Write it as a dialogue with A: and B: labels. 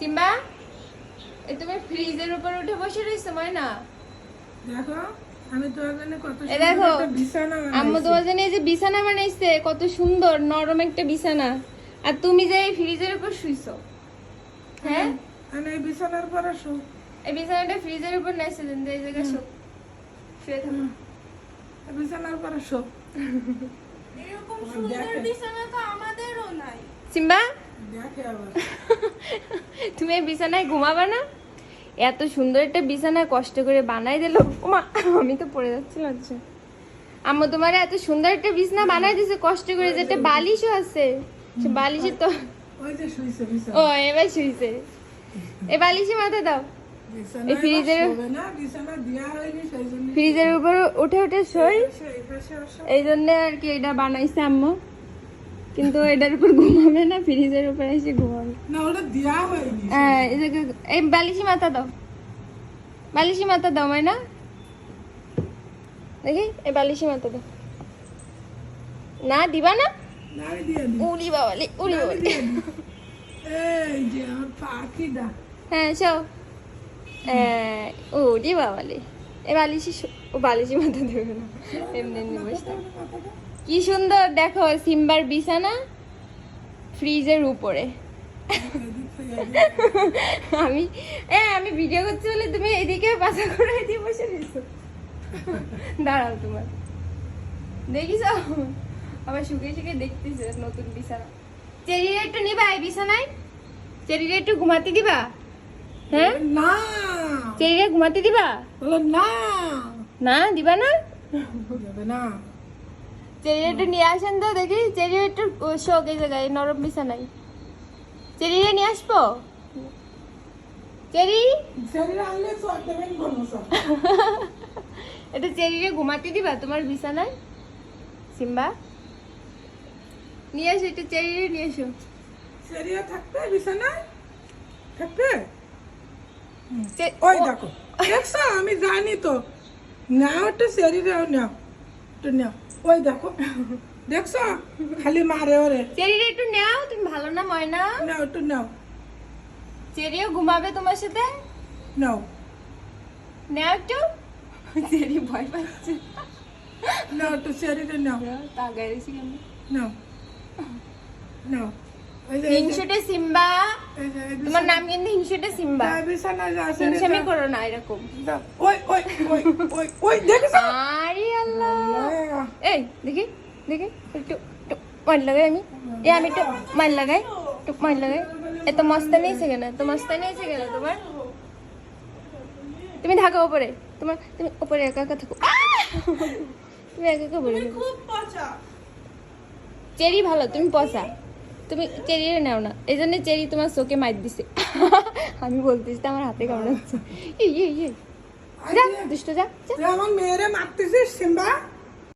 A: Simba এ তুমি ফ্রিজের উপর উঠে বসে রয়েছো ময়না?
B: দেখো আমি তোমার জন্য কত সুন্দর
A: দেখো
B: একটা
A: আম্মু তোমার জন্য এই যে বিছানা বানাইছে কত সুন্দর নরম একটা বিছানা। আর তুমি যে এই ফ্রিজের উপর শুইছো হ্যাঁ?
B: এই বিছানার শো
A: এই বিছানাটা ফ্রিজের উপর নাইছে দেন এই জায়গায় শো শুয়ে থাকো।
B: এই বিছানার পরে শো
C: এরকম সুন্দর বিছানা তো আমাদেরও নাই।
A: সিম্বা? তুমি এই বিছানায় ঘুমাবা না? এত সুন্দর একটা বিছানা কষ্ট করে বানাই দিল। ওমা আমি তো পড়ে যাচ্ছিলাম আচ্ছা আম্মু তোমার এত সুন্দর একটা বিছানা বানাই দিছে কষ্ট করে যেটা বালিশও আছে। সে বালিশে তো
B: ওই যে শুইছে বিছানা
A: ও এবার শুইছে। এ বালিশে মাথা দাও। এই ফ্রিজের- ফ্রিজের উপর উঠে উঠে শোই
B: এই
A: জন্য আর কি এটা বানাইছে আম্মু। কিন্তু এটার উপর ঘুমাবে না ফ্রিজের উপর এসে ঘুমাবে।
B: না ওটা দেয়া হয়নি।
A: হ্যাঁ এই এই বালিশি মাথা দাও। বালিশি মাথা দাও মাইনা। দেখি এই বালিশি মাথা দাও। না দিবা না?
B: না দিই।
A: বাবালি
B: আমি
A: বাবালি হ্যাঁ শো উড়ি বাবালি এই বালিশি ও বালিশি মাথা দেবে না। এমনি এমনি বসে কি সুন্দর, দেখো, সিম্বার বিছানা ফ্রিজের উপরে।
B: এদিক এদিক।
A: আমি, এ, আমি ভিডিও করছি বলে তুমি এদিকে পাশা করে দিয়ে বসে রয়েছো। দাঁড়াও তোমার। দেখিস? আবার শুকিয়ে শুকিয়ে দেখতেছে নতুন বিছানা। চেরিটা একটু নিবা এই বিছানায়। চেরিটা একটু ঘুমাতে দিবা? হ্যাঁ?
B: না।
A: চেরিটা ঘুমাতে দিবা?
B: না।
A: না দিবা না?
B: না।
A: চেরি একটু নিয়ে আসেন তো দেখি। চেরি একটু শোক এই জায়গায় নরম বিছানায়। চেরিটা নিয়ে আসব? চেরি? এটা চেরিরে ঘুমাতে দিবা তোমার বিছানায়? সিম্বা? নিয়ে এসো একটু চেরিরে নিয়ে এসো
B: শরীরে থাকবে বিছানায়? থাকবে? ওই দেখো দেখছ আমি জানি তো নাও একটু শরীরে নাও একটু নাও ওই দেখো দেখছ খালি মারে ওরে
A: চেরিরে একটু নাও তুমি ভালো না ময়না
B: নাও একটু নাও
A: চেরিও ঘুমাবে তোমার সাথে
B: নাও
A: নাও একটু চেরি ভয় পাচ্ছে
B: নাও একটু শরীরে নাও
A: তাগাই রেছি কেন
B: নাও নাও
A: হিংসুটে সিম্বা। তোমার নাম কিন্তু হিংসুটে সিম্বা।
B: এই বিছানায় যা
A: হিংসামি করো না এরকম।
B: ওই ওই ওই ওই ওই দেখছ
A: আরে আল্লাহ। এই দেখি দেখি একটু মার লাগাই আমি। এ আমি একটু মার লাগাই একটু মার লাগাই। এত মস্তানি এসে গেল এত মস্তানি এসে গেল তোমার? তুমি থাকো ওপরে। তোমার তুমি ওপরে একা একা থাকো। তুমি একা একা বলে
C: খুব পচা।
A: চেরি ভালো তুমি পচা। তুমি চেরি নাও না। এই জন্য চেরি তোমার চোখে মার দিছে। আমি বলতেছি আমার হাতে কামড়াচ্ছে। এই এই এই। যা, দুষ্ট, যা
B: আমার মেয়েরে মারতেছিস, সিম্বা?